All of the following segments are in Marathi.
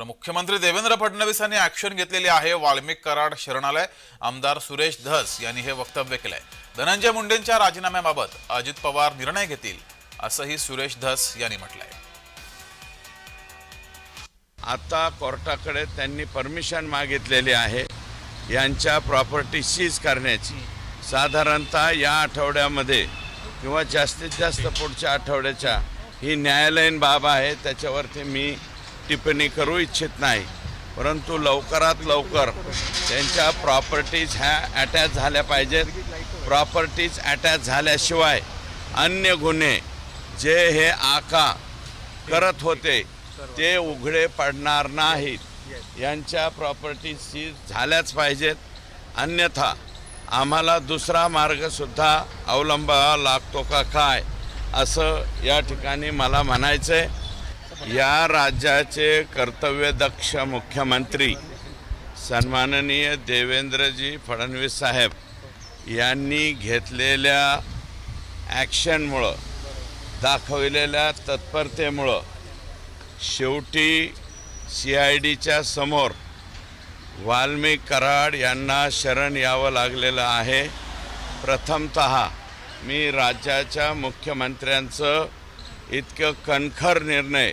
तर मुख्यमंत्री देवेंद्र फडणवीस यांनी ऍक्शन घेतलेली आहे. वाल्मिक कराड शरणालय. आमदार सुरेश धस यांनी हे वक्तव्य केलंय. धनंजय मुंडेंच्या राजीनाम्याबाबत अजित पवार निर्णय घेतील असंही सुरेश धस यांनी म्हटलंय. आता कोर्टाकडे त्यांनी परमिशन मागितलेली आहे. यांच्या प्रॉपर्टी सीज करण्याची. साधारणतः या आठवड्यामध्ये किंवा जास्तीत जास्त पुढच्या आठवड्याच्या ही न्यायालयीन बाब आहे. त्याच्यावरती मी टिप्पणी करू इच्छित नाही. परंतु लवकरात लवकर त्यांच्या प्रॉपर्टीज ह्या अटॅच झाल्या पाहिजेत. प्रॉपर्टीज अटॅच झाल्याशिवाय अन्य गुन्हे जे हे आका करत होते ते उघडे पडणार नाहीत. यांच्या प्रॉपर्टीजची झाल्याच पाहिजेत. अन्यथा आम्हाला दुसरा मार्गसुद्धा अवलंबावा लागतो का काय? असं या ठिकाणी मला म्हणायचं आहे या राज्याचे कर्तव्यदक्ष मुख्यमंत्री सन्माननीय देवेंद्रजी फडणवीस साहेब यांनी घेतलेल्या ॲक्शनमुळं दाखविलेल्या तत्परतेमुळं शेवटी सी आय डीच्या समोर वाल्मिक कराड यांना शरण यावं लागलेलं आहे. प्रथमत मी राज्याच्या मुख्यमंत्र्यांचं इतकं कणखर निर्णय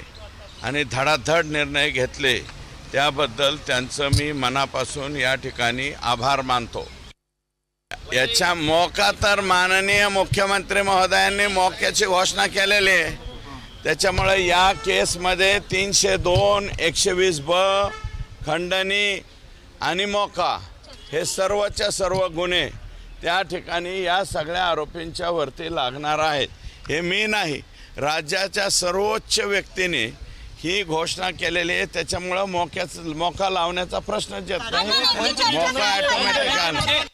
आणि धडाधड निर्णय घेतले त्याबद्दल त्यांचं मी मनापासून या ठिकाणी आभार मानतो. याच्या मोका तर माननीय मुख्यमंत्री महोदयांनी मोक्याची घोषणा केलेली आहे. त्याच्यामुळे या केसमध्ये तीनशे दोन एकशे वीस ब खंडणी आणि मोका हे सर्वच्या सर्व गुन्हे त्या ठिकाणी या सगळ्या आरोपींच्या वरती लागणार आहेत. हे मी नाही राज्याच्या सर्वोच्च व्यक्तीने ही घोषणा केलेली आहे त्याच्यामुळं मोक्याच मोका लावण्याचा प्रश्नच येत नाही मोका ऑटोमॅटिक